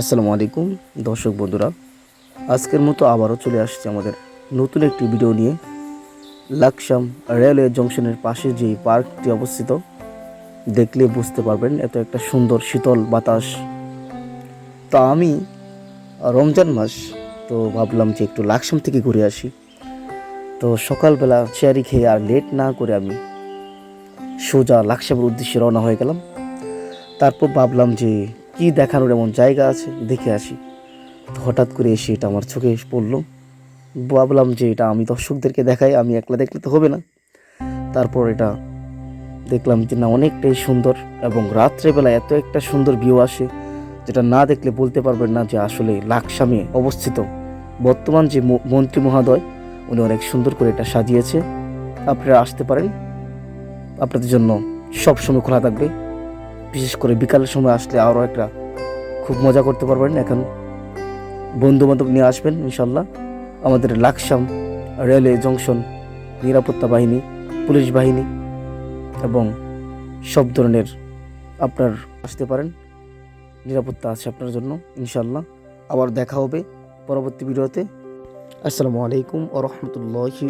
আসসালামু আলাইকুম, দর্শক বন্ধুরা। আজকের মতো আবারও চলে আসছে আমাদের নতুন একটি ভিডিও নিয়ে। লাকসাম রেলওয়ে জংশনের পাশে যে পার্কটি অবস্থিত, দেখলে বুঝতে পারবেন এত একটা সুন্দর শীতল বাতাস। তা আমি রমজান মাস, তো ভাবলাম যে একটু লাকসাম থেকে ঘুরে আসি। তো সকালবেলা চেয়ারি খেয়ে আর লেট না করে আমি সোজা লাকসামের উদ্দেশ্যে রওনা হয়ে গেলাম। তারপর ভাবলাম যে কি দেখানোর এমন জায়গা আছে? দেখে আসি। তো হঠাৎ করে এসে এটা আমার চোখে পড়ল। ভাবলাম যে এটা আমি দর্শকদেরকে দেখাই, আমি একলা দেখলে তো হবে না। তারপর এটা দেখলাম যে না, অনেকটাই সুন্দর এবং রাত্রেবেলা এত একটা সুন্দর ভিউ আসে, যেটা না দেখলে বলতে পারবেন না যে আসলে লাকসামে অবস্থিত। বর্তমান যে মন্ত্রী মহোদয়, উনি অনেক সুন্দর করে এটা সাজিয়েছে। আপনারা আসতে পারেন। আপনাদের জন্য সব সময় খোলা থাকবে। বিশেষ করে বিকালের সময় আসলে আরও একটা খুব মজা করতে পারবেন এখন। বন্ধু বান্ধব নিয়ে আসবেন ইনশাল্লাহ। আমাদের লাকসাম রেলওয়ে জংশন, নিরাপত্তা বাহিনী, পুলিশ বাহিনী এবং সব ধরনের আপনার আসতে পারেন। নিরাপত্তা আছে আপনার জন্য ইনশাল্লাহ। আবার দেখা হবে পরবর্তী ভিডিওতে। আসসালামু আলাইকুম ও রহমতুল্লাহি